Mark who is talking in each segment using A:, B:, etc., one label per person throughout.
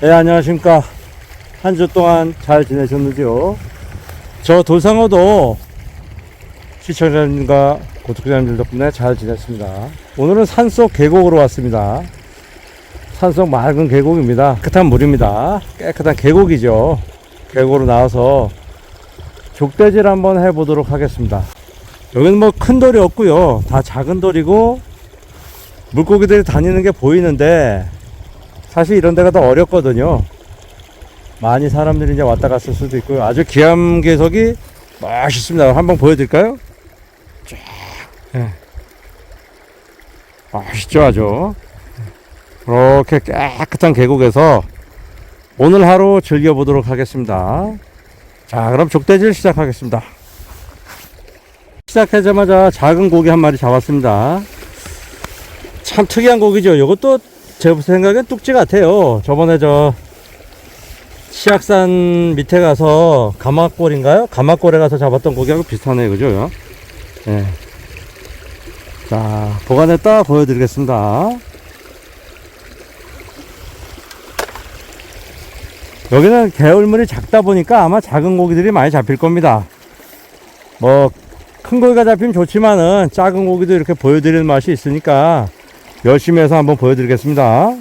A: 네, 안녕하십니까. 한 주 동안 잘 지내셨는지요? 저 돌상어도 시청자님과 구독자님들 덕분에 잘 지냈습니다. 오늘은 산속 계곡으로 왔습니다. 산속 맑은 계곡입니다. 깨끗한 물입니다. 깨끗한 계곡이죠. 계곡으로 나와서 족대질 한번 해보도록 하겠습니다. 여기는 뭐 큰 돌이 없고요. 다 작은 돌이고 물고기들이 다니는 게 보이는데 사실 이런 데가 더 어렵거든요. 많이 사람들이 이제 왔다 갔을 수도 있고요. 아주 기암괴석이 멋있습니다. 한번 보여드릴까요? 쫙. 예. 멋있죠, 아주. 그렇게 깨끗한 계곡에서 오늘 하루 즐겨보도록 하겠습니다. 자, 그럼 족대질 시작하겠습니다. 시작하자마자 작은 고기 한 마리 잡았습니다. 참 특이한 고기죠. 이것도 제 생각엔 뚝지 같아요. 저번에 저 치악산 밑에 가서 가마골인가요? 가마골에 가서 잡았던 고기하고 비슷하네요. 그죠? 예. 자, 보관했다 보여드리겠습니다. 여기는 개울물이 작다 보니까 아마 작은 고기들이 많이 잡힐 겁니다. 뭐, 큰 고기가 잡히면 좋지만은 작은 고기도 이렇게 보여드리는 맛이 있으니까 열심히 해서 한번 보여드리겠습니다.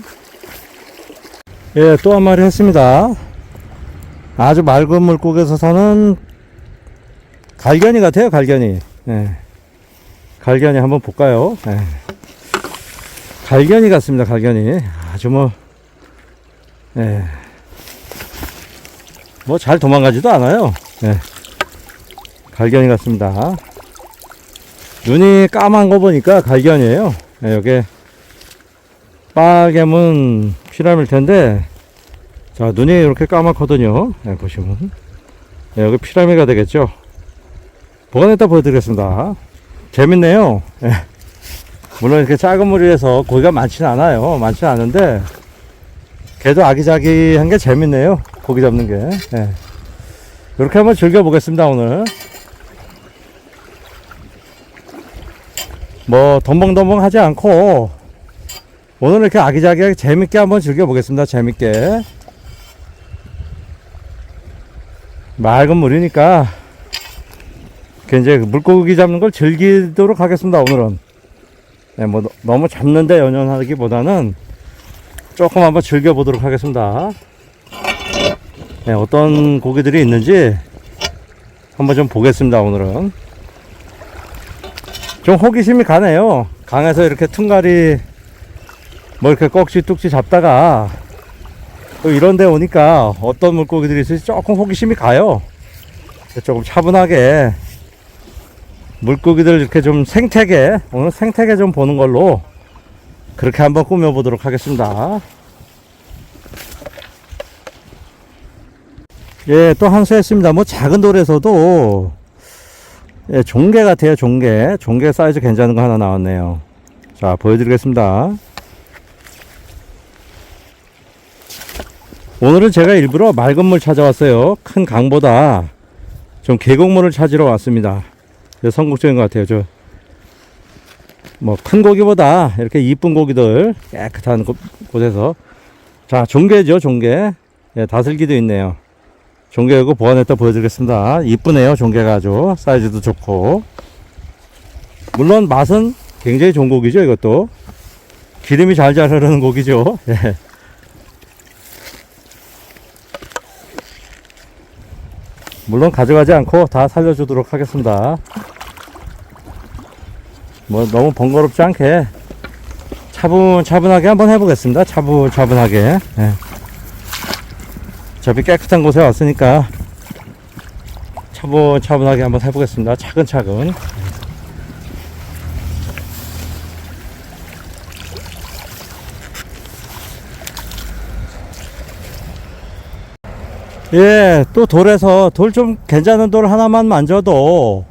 A: 예, 또 한 마리 했습니다. 아주 맑은 물고기에서 사는 갈견이 같아요, 갈견이. 예. 갈견이 한번 볼까요? 예. 갈견이 같습니다, 갈견이. 아주 뭐, 예. 뭐 잘 도망가지도 않아요. 예. 갈견이 같습니다. 눈이 까만 거 보니까 갈견이에요. 예, 여기 빨개문 피라밀 텐데, 자, 눈이 이렇게 까맣거든요. 네, 보시면. 네, 여기 피라미가 되겠죠. 보관했다 보여드리겠습니다. 재밌네요. 예. 물론 이렇게 작은 물이라서 고기가 많지는 않아요. 많지는 않은데, 걔도 아기자기한 게 재밌네요. 고기 잡는 게. 예. 이렇게 한번 즐겨보겠습니다, 오늘. 뭐, 덤벙덤벙 하지 않고, 오늘 이렇게 아기자기하게 재밌게 한번 즐겨보겠습니다. 재밌게. 맑은 물이니까 그 이제 물고기 잡는 걸 즐기도록 하겠습니다 오늘은 네, 뭐 너- 너무 잡는데 연연하기보다는 조금 한번 즐겨보도록 하겠습니다 네, 어떤 고기들이 있는지 한번 좀 보겠습니다 오늘은 좀 호기심이 가네요 강에서 이렇게 퉁가리 뭐 이렇게 꺽지 뚝지 잡다가 또 이런 데 오니까 어떤 물고기들이 있을지 조금 호기심이 가요. 조금 차분하게 물고기들 이렇게 좀 생태계, 오늘 생태계 좀 보는 걸로 그렇게 한번 꾸며보도록 하겠습니다. 예, 또 한수 했습니다. 뭐 작은 돌에서도 예, 종개 같아요, 종개. 종개 사이즈 괜찮은 거 하나 나왔네요. 자, 보여드리겠습니다. 오늘은 제가 일부러 맑은 물 찾아왔어요. 큰 강보다 좀 계곡물을 찾으러 왔습니다. 성공적인 것 같아요. 저, 뭐, 큰 고기보다 이렇게 이쁜 고기들 깨끗한 곳- 곳에서. 자, 종개죠, 종개. 예, 다슬기도 있네요. 종개 이거 보관했다 보여드리겠습니다. 이쁘네요, 종개가 아주. 사이즈도 좋고. 물론 맛은 굉장히 좋은 고기죠, 이것도. 기름이 잘 자르는 고기죠. 예. 물론 가져가지 않고 다 살려주도록 하겠습니다. 뭐 너무 번거롭지 않게 차분차분하게 한번 해보겠습니다. 차분차분하게. 예. 어차피 깨끗한 곳에 왔으니까 차분차분하게 한번 해보겠습니다. 차근차근. 예, 또 돌에서 돌 좀 괜찮은 돌 하나만 만져도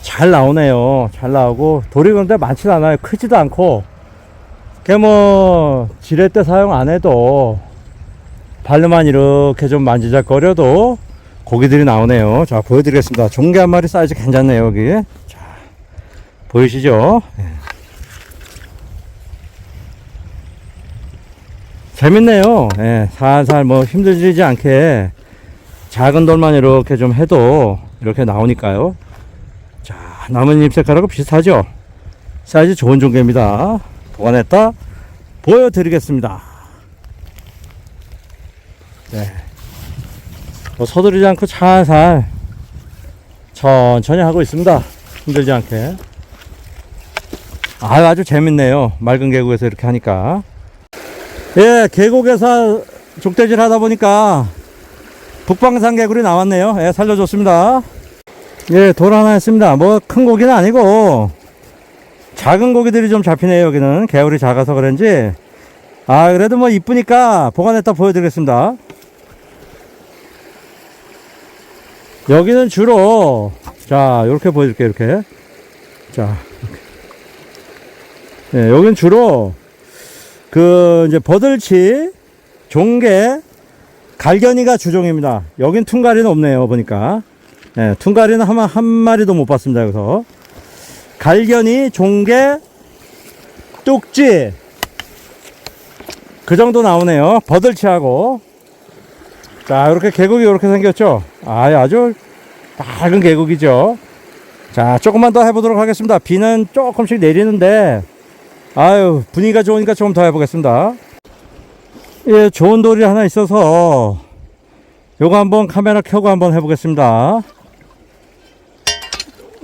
A: 잘 나오네요. 잘 나오고 돌이 그런데 많지는 않아요. 크지도 않고 그게 뭐 지렛대 사용 안 해도 발로만 이렇게 좀 만지작거려도 고기들이 나오네요. 자 보여드리겠습니다. 종개 한 마리 사이즈 괜찮네요 여기. 자 보이시죠? 예. 재밌네요. 예, 살살 뭐 힘들지 않게 작은 돌만 이렇게 좀 해도 이렇게 나오니까요. 자, 나뭇잎 색깔하고 비슷하죠? 사이즈 좋은 종개입니다. 보관했다 보여드리겠습니다. 네. 뭐 서두르지 않고 살살 천천히 하고 있습니다. 힘들지 않게. 아, 아주 재밌네요. 맑은 계곡에서 이렇게 하니까. 예, 계곡에서 족대질 하다 보니까 북방산 개구리 나왔네요. 예, 살려줬습니다. 예, 돌 하나 했습니다. 뭐 큰 고기는 아니고 작은 고기들이 좀 잡히네요. 여기는 개울이 작아서 그런지. 아, 그래도 뭐 이쁘니까 보관했다 보여드리겠습니다. 여기는 주로 자, 이렇게 보여줄게요. 이렇게. 자, 예, 여긴 주로 그 이제 버들치, 종개, 갈견이가 주종입니다. 여긴 퉁가리는 없네요. 보니까. 예, 퉁가리는 한, 마- 한 마리도 못 봤습니다. 여기서. 갈견이, 종개, 뚝지. 그 정도 나오네요. 버들치하고. 자, 이렇게 계곡이 이렇게 생겼죠. 아, 아주 맑은 계곡이죠. 자, 조금만 더 해보도록 하겠습니다. 비는 조금씩 내리는데, 아유, 분위기가 좋으니까 조금 더 해보겠습니다. 예, 좋은 돌이 하나 있어서, 요거 한번 카메라 켜고 한번 해보겠습니다.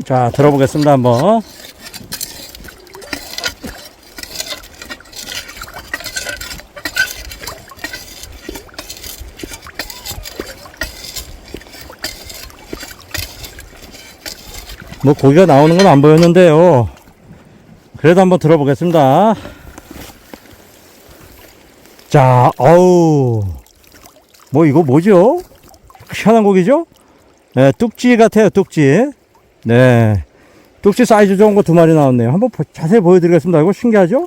A: 자, 들어보겠습니다, 한번. 뭐 고기가 나오는 건 안 보였는데요. 그래도 한번 들어보겠습니다. 자, 어우. 뭐 이거 뭐죠? 희한한 고기죠? 네, 뚝지 같아요, 뚝지. 네. 뚝지 사이즈 좋은 거 두 마리 나왔네요. 한번 보- 자세히 보여드리겠습니다. 이거 신기하죠?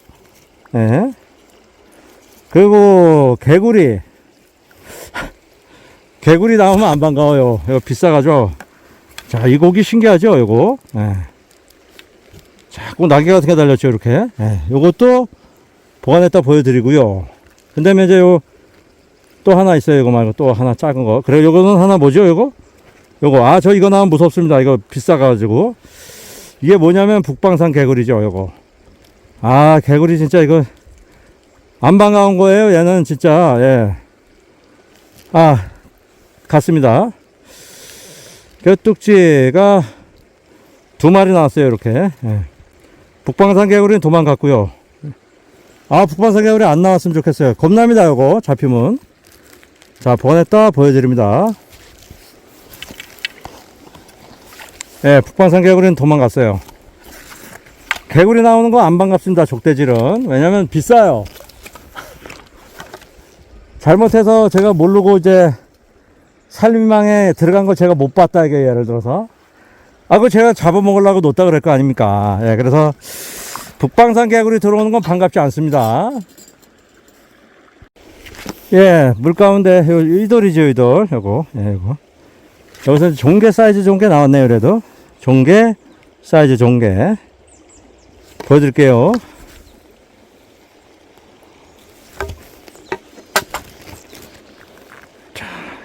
A: 네. 그리고 개구리. 개구리 나오면 안 반가워요. 이거 비싸가죠? 자, 이 고기 신기하죠, 요거. 예. 자꾸 날개 같은 게 달렸죠, 이렇게. 예. 요것도 보관했다 보여드리고요. 그 다음에 이제 요, 또 하나 있어요, 이거 말고 또 하나 작은 거. 그래, 요거는 하나 뭐죠, 요거? 요거. 아, 저 이거 나오면 무섭습니다. 이거 비싸가지고. 이게 뭐냐면 북방산 개구리죠, 요거. 아, 개구리 진짜 이거 안 반가운 거예요, 얘는 진짜, 예. 아, 갔습니다. 뼈뚝지가 두 마리 나왔어요, 이렇게. 예. 북방산 개구리는 도망갔고요. 아, 북방산 개구리 안 나왔으면 좋겠어요. 겁납니다, 요거, 잡히면. 자, 보냈다 보여드립니다. 예, 북방산 개구리는 도망갔어요. 개구리 나오는 거 안 반갑습니다, 족대질은. 왜냐면 비싸요. 잘못해서 제가 모르고 이제 살림망에 들어간 걸 제가 못 봤다 이게 예를 들어서 아 그거 제가 잡아먹으려고 놓다 그럴 거 아닙니까 예 그래서 북방산 개구리 들어오는 건 반갑지 않습니다 예 물 가운데 요 이돌이죠 이돌 요거 예 요거 여기서 종개 사이즈 종개 나왔네요 그래도 종개 사이즈 종개 보여드릴게요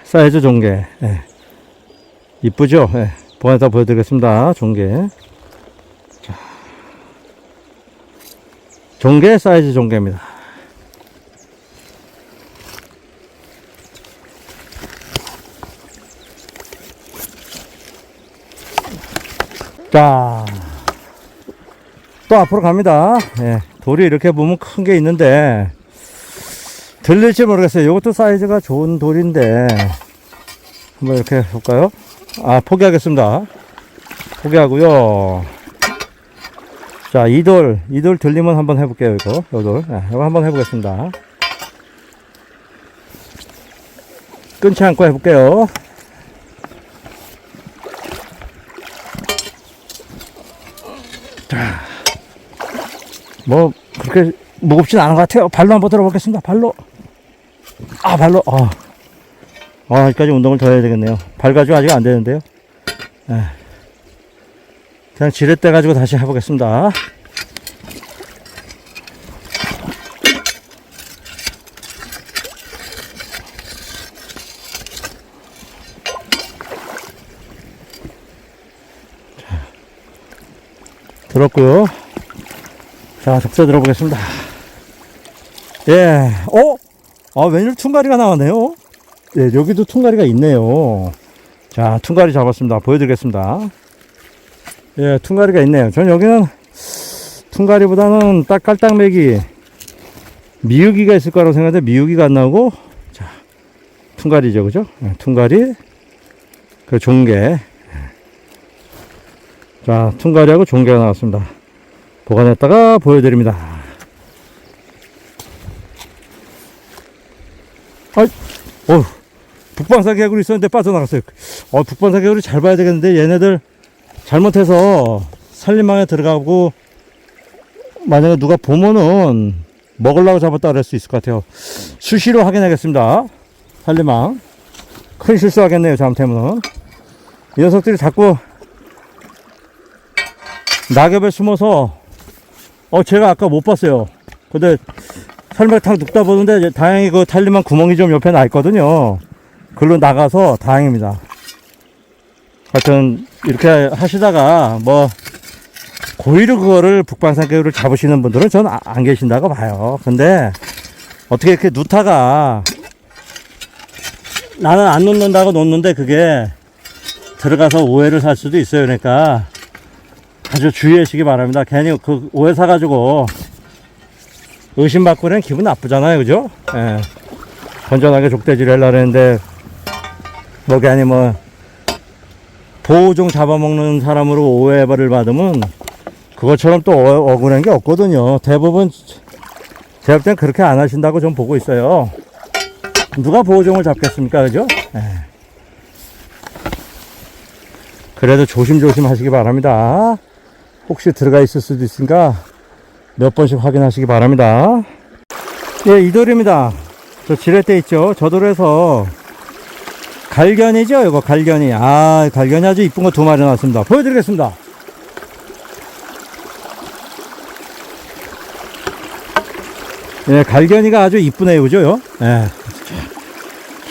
A: 사이즈 종개. 예. 이쁘죠? 예. 보내다 보여드리겠습니다. 종개. 자. 종개 사이즈 종개입니다. 자. 또 앞으로 갑니다. 예. 돌이 이렇게 보면 큰 게 있는데, 들릴지 모르겠어요. 이것도 사이즈가 좋은 돌인데 한번 이렇게 볼까요? 아 포기하겠습니다. 포기하고요. 자, 이 돌, 이돌 들리면 한번 해볼게요. 이거, 요 돌, 네, 이거 한번 해보겠습니다. 끊지 않고 해볼게요. 자, 뭐 그렇게 무겁진 않은 것 같아요. 발로 한번 들어보겠습니다. 발로. 아, 발로. 아, 아, 여기까지 운동을 더 해야 되겠네요. 발가죽 아직 안 되는데요. 에. 그냥 지렛대 가지고 다시 해보겠습니다. 자, 들었고요. 자, 독자 들어보겠습니다. 예, 어? 아, 웬일 퉁가리가 나왔네요. 예, 여기도 퉁가리가 있네요. 자, 퉁가리 잡았습니다. 보여드리겠습니다. 예, 퉁가리가 있네요. 전 여기는 퉁가리보다는 딱 깔딱매기 미유기가 있을 거라고 생각했는데 미유기가 안 나오고 자, 퉁가리죠, 그죠? 예, 퉁가리, 그 종개. 자, 퉁가리하고 종개가 나왔습니다. 보관했다가 보여드립니다. 아이, 어 북방사 개구리 있었는데 빠져나갔어요. 어, 북방사 개구리 잘 봐야 되겠는데 얘네들 잘못해서 산림망에 들어가고 만약에 누가 보면은 먹으려고 잡았다 그럴 수 있을 것 같아요. 수시로 확인하겠습니다. 산림망. 큰 실수하겠네요, 잘못하면은. 이 녀석들이 자꾸 낙엽에 숨어서 어 제가 아까 못 봤어요. 근데 설마 탁 눕다 보는데 다행히 그 탈림한 구멍이 좀 옆에 나 있거든요. 글로 나가서 다행입니다. 하여튼 이렇게 하시다가 뭐 고의로 그거를 북방산개구를 잡으시는 분들은 전 안 계신다고 봐요. 근데 어떻게 이렇게 누타가 나는 안 놓는다고 놓는데 그게 들어가서 오해를 살 수도 있어요. 그러니까 아주 주의하시기 바랍니다. 괜히 그 오해 사가지고 의심받고 는 기분 나쁘잖아요. 그죠? 예. 건전하게 족대지를 하려고 했는데 뭐 괜히 뭐 보호종 잡아먹는 사람으로 오해를 받으면 그것처럼 또 어- 억울한 게 없거든요. 대부분 제가 볼땐 그렇게 안 하신다고 좀 보고 있어요. 누가 보호종을 잡겠습니까? 그죠? 예. 그래도 조심조심 하시기 바랍니다. 혹시 들어가 있을 수도 있으니까 몇 번씩 확인하시기 바랍니다. 예, 이 돌입니다. 저 지렛대 있죠? 저 돌에서 갈견이죠? 이거 갈견이. 아, 갈견이 아주 이쁜 거 두 마리 나왔습니다. 보여드리겠습니다. 예, 갈견이가 아주 이쁘네요. 그죠? 예.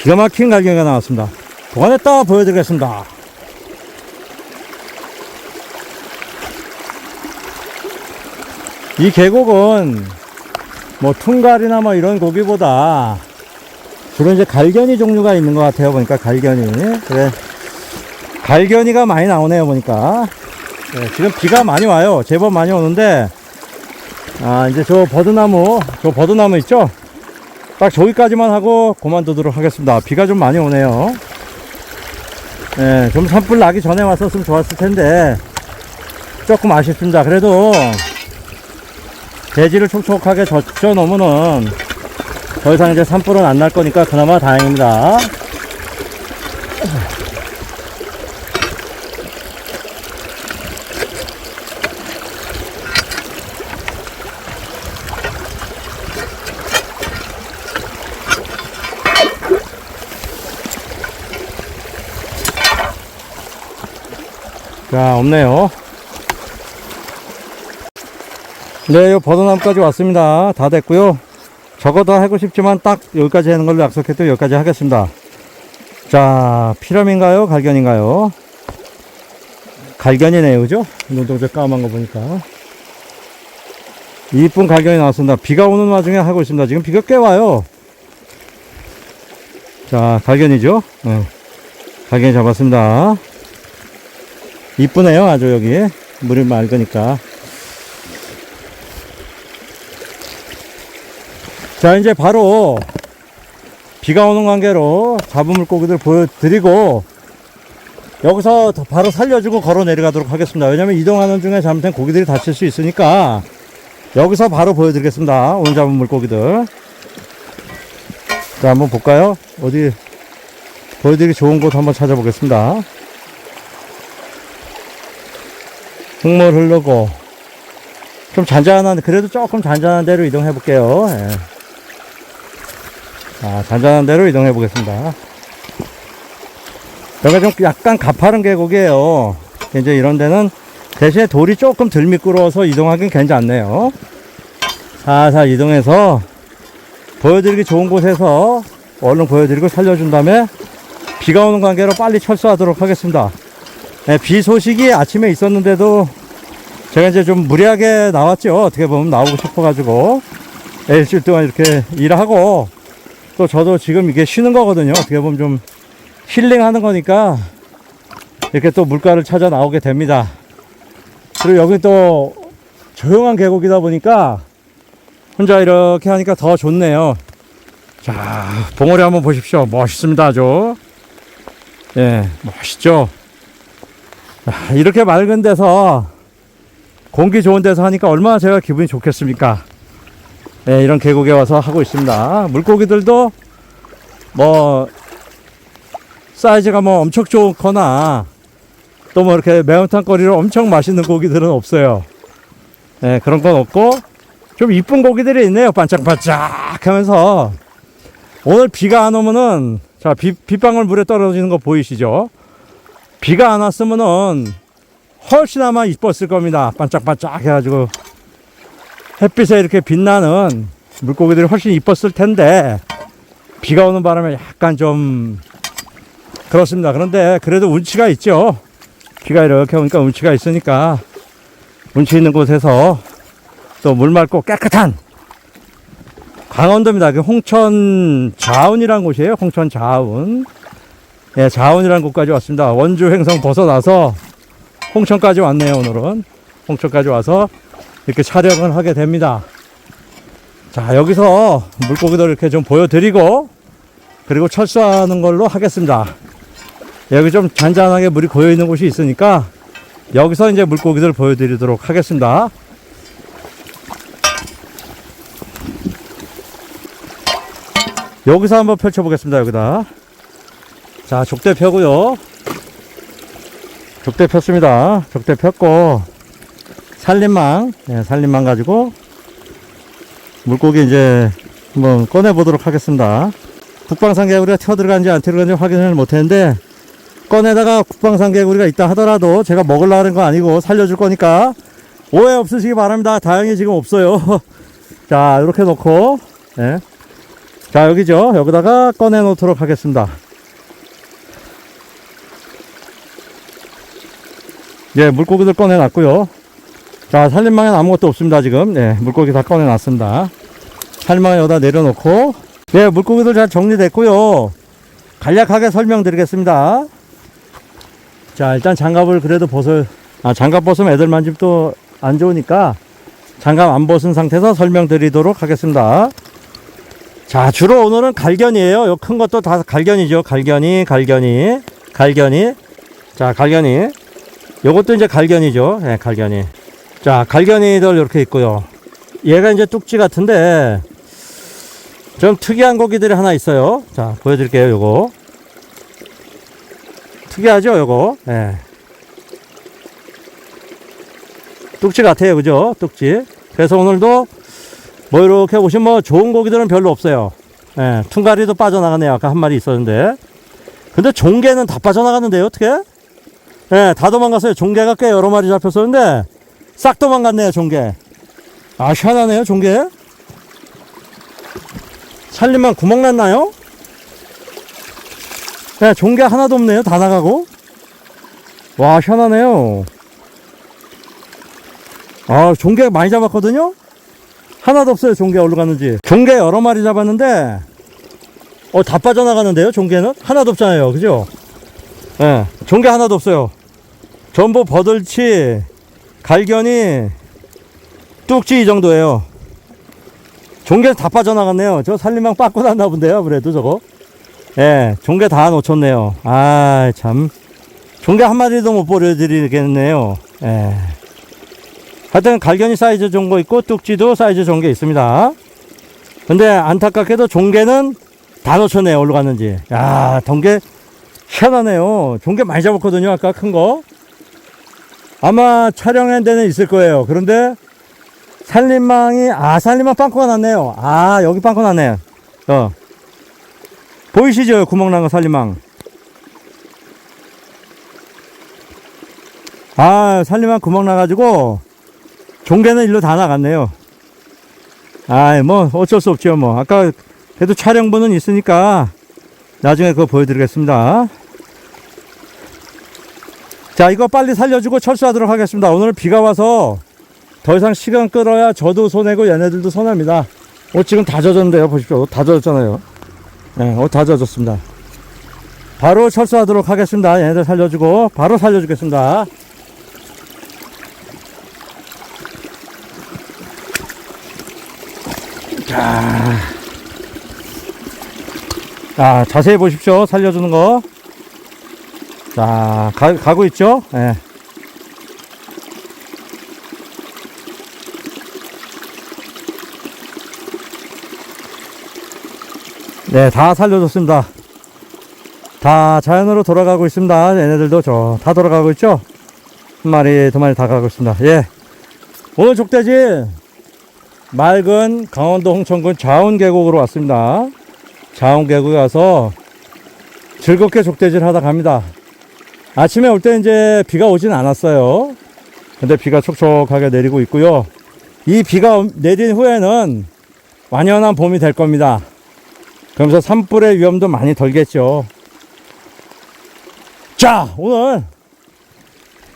A: 기가 막힌 갈견이가 나왔습니다. 보관했다 보여드리겠습니다. 이 계곡은 뭐 퉁갈이나 뭐 이런 고기보다 주로 이제 갈견이 종류가 있는 것 같아요. 보니까 갈견이. 그래. 갈견이가 많이 나오네요. 보니까. 네, 지금 비가 많이 와요. 제법 많이 오는데, 아, 이제 저 버드나무, 저 버드나무 있죠? 딱 저기까지만 하고 그만두도록 하겠습니다. 비가 좀 많이 오네요. 예, 좀 산불 나기 전에 왔었으면 좋았을 텐데, 조금 아쉽습니다. 그래도, 대지를 촉촉하게 젖혀 놓으면은 더 이상 이제 산불은 안 날 거니까 그나마 다행입니다. 자, 없네요. 네, 요 버드나무까지 왔습니다. 다 됐고요. 더 하고 싶지만 딱 여기까지 하는 걸로 약속했고 여기까지 하겠습니다. 자, 피라미인가요? 갈견인가요? 갈견이네요, 그죠? 눈동자 까만 거 보니까. 이쁜 갈견이 나왔습니다. 비가 오는 와중에 하고 있습니다. 지금 비가 꽤 와요. 자, 갈견이죠? 네. 갈견이 잡았습니다. 이쁘네요, 아주 여기. 물이 맑으니까. 자, 이제 바로 비가 오는 관계로 잡은 물고기들 보여드리고 여기서 더 바로 살려주고 걸어 내려가도록 하겠습니다. 왜냐면 이동하는 중에 잘못된 고기들이 다칠 수 있으니까 여기서 바로 보여드리겠습니다. 오늘 잡은 물고기들. 자, 한번 볼까요? 어디 보여드리기 좋은 곳 한번 찾아보겠습니다. 흙물 흐르고 좀 잔잔한 그래도 조금 잔잔한 데로 이동해 볼게요. 예. 아, 잔잔한 데로 이동해 보겠습니다. 여기가 좀 약간 가파른 계곡이에요. 이제 이런 데는 대신에 돌이 조금 덜 미끄러워서 이동하긴 괜찮네요. 살살 이동해서 보여드리기 좋은 곳에서 얼른 보여드리고 살려준 다음에 비가 오는 관계로 빨리 철수하도록 하겠습니다. 네, 비 소식이 아침에 있었는데도 제가 이제 좀 무리하게 나왔죠. 어떻게 보면 나오고 싶어가지고 일주일 동안 이렇게 일하고 또 저도 지금 이게 쉬는 거거든요. 어떻게 보면 좀 힐링하는 거니까 이렇게 또 물가를 찾아 나오게 됩니다. 그리고 여기 또 조용한 계곡이다 보니까 혼자 이렇게 하니까 더 좋네요. 자, 봉오리 한번 보십시오. 멋있습니다, 아주. 예, 멋있죠? 아, 이렇게 맑은 데서 공기 좋은 데서 하니까 얼마나 제가 기분이 좋겠습니까? 예, 이런 계곡에 와서 하고 있습니다. 물고기들도 뭐 사이즈가 뭐 엄청 좋거나 또 뭐 이렇게 매운탕 거리로 엄청 맛있는 고기들은 없어요. 예, 그런 건 없고 좀 이쁜 고기들이 있네요. 반짝반짝 하면서 오늘 비가 안 오면은 자, 비, 빗방울 물에 떨어지는 거 보이시죠? 비가 안 왔으면은 훨씬 아마 이뻤을 겁니다. 반짝반짝 해가지고 햇빛에 이렇게 빛나는 물고기들이 훨씬 이뻤을 텐데 비가 오는 바람에 약간 좀 그렇습니다. 그런데 그래도 운치가 있죠. 비가 이렇게 오니까 운치가 있으니까 운치 있는 곳에서 또 물 맑고 깨끗한 강원도입니다. 그 홍천 자운이라는 곳이에요. 홍천 자운. 예, 자운이라는 곳까지 왔습니다. 원주 횡성 벗어나서 홍천까지 왔네요. 오늘은 홍천까지 와서 이렇게 촬영을 하게 됩니다. 자, 여기서 물고기들 이렇게 좀 보여드리고 그리고 철수하는 걸로 하겠습니다. 여기 좀 잔잔하게 물이 고여 있는 곳이 있으니까 여기서 이제 물고기들 보여드리도록 하겠습니다. 여기서 한번 펼쳐보겠습니다. 여기다. 자, 족대 펴고요. 족대 폈습니다. 족대 폈고 살림망, 네, 살림망 가지고 물고기 이제 한번 꺼내 보도록 하겠습니다. 국방산 개구리가 튀어 들어간지 안 들어간지 확인을 못 했는데 꺼내다가 국방산 개구리가 있다 하더라도 제가 먹으려는 거 아니고 살려줄 거니까 오해 없으시기 바랍니다. 다행히 지금 없어요. 자, 이렇게 놓고, 예. 자, 여기죠. 여기다가 꺼내 놓도록 하겠습니다. 예, 물고기들 꺼내 놨고요. 자, 살림망엔 아무것도 없습니다, 지금. 네, 물고기 다 꺼내 놨습니다. 살림망에 여기다 내려놓고, 네, 물고기들 잘 정리됐고요. 간략하게 설명드리겠습니다. 자, 일단 장갑을 그래도 벗을, 아, 장갑 벗으면 애들 만지면 또 안 좋으니까 장갑 안 벗은 상태에서 설명드리도록 하겠습니다. 자, 주로 오늘은 갈견이에요. 요 큰 것도 다 갈견이죠. 갈견이, 갈견이, 갈견이. 자, 갈견이. 요것도 이제 갈견이죠. 예, 갈견이. 자, 갈견이들 이렇게 있고요. 얘가 이제 뚝지 같은데 좀 특이한 고기들이 하나 있어요. 자, 보여드릴게요. 요거. 특이하죠, 요거. 예. 뚝지 같아요. 그죠? 뚝지. 그래서 오늘도 뭐 이렇게 보시면 뭐 좋은 고기들은 별로 없어요. 예, 퉁가리도 빠져나가네요. 아까 한 마리 있었는데. 근데 종개는 다 빠져나갔는데요. 어떻게? 예, 다 도망갔어요. 종개가 꽤 여러 마리 잡혔었는데 싹 도망갔네요. 종개. 아, 희한하네요. 종개. 살림만 구멍 났나요? 예, 종개 하나도 없네요. 다 나가고. 와, 희한하네요. 아, 종개 많이 잡았거든요? 하나도 없어요, 종개 어디로 갔는지. 종개 여러 마리 잡았는데, 어, 다 빠져나가는데요, 종개는? 하나도 없잖아요, 그죠? 예, 종개 하나도 없어요. 전부 버들치, 갈견이, 뚝지 이 정도예요. 종개 다 빠져나갔네요. 저 살림망 빠꾸 났나 본데요, 그래도 저거. 예, 종개 다 놓쳤네요. 아, 참. 종개 한 마리도 못 보여드리겠네요. 예. 하여튼 갈견이 사이즈 좋은 거 있고 뚝지도 사이즈 좋은 게 있습니다. 근데 안타깝게도 종개는 다 놓쳤네요. 어디로 갔는지. 야, 동개 희한하네요. 종개 많이 잡았거든요. 아까 큰 거. 아마 촬영한 데는 있을 거예요. 그런데 살림망이 아 살림망 빵꾸가 났네요. 아 여기 빵꾸 났네. 어 보이시죠? 구멍 난거 살림망. 아 살림망 구멍 나가지고 종개는 일로 다 나갔네요. 아이, 뭐, 어쩔 수 없죠, 뭐. 아까, 그래도 촬영분은 있으니까, 나중에 그거 보여드리겠습니다. 자, 이거 빨리 살려주고 철수하도록 하겠습니다. 오늘 비가 와서, 더 이상 시간 끌어야 저도 손해고 얘네들도 손해입니다. 옷 지금 다 젖었는데요. 보십시오. 옷 다 젖었잖아요. 네, 옷 다 젖었습니다. 바로 철수하도록 하겠습니다. 얘네들 살려주고 바로 살려주겠습니다. 자, 자 자세히 보십시오. 살려주는 거. 자, 가, 가고 있죠? 예. 네, 다 살려줬습니다. 다 자연으로 돌아가고 있습니다. 얘네들도 저 다 돌아가고 있죠? 한 마리, 두 마리 다 가고 있습니다. 예. 오늘 족대지 맑은 강원도 홍천군 자운 계곡으로 왔습니다. 자운 계곡에 와서 즐겁게 족대질 하다 갑니다. 아침에 올 때 이제 비가 오진 않았어요. 근데 비가 촉촉하게 내리고 있고요. 이 비가 내린 후에는 완연한 봄이 될 겁니다. 그러면서 산불의 위험도 많이 덜겠죠. 자, 오늘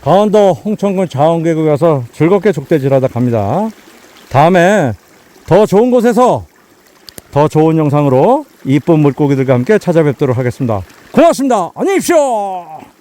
A: 강원도 홍천군 자원계곡에 가서 즐겁게 족대질하다 갑니다. 다음에 더 좋은 곳에서 더 좋은 영상으로 이쁜 물고기들과 함께 찾아뵙도록 하겠습니다. 고맙습니다. 안녕히 계십시오.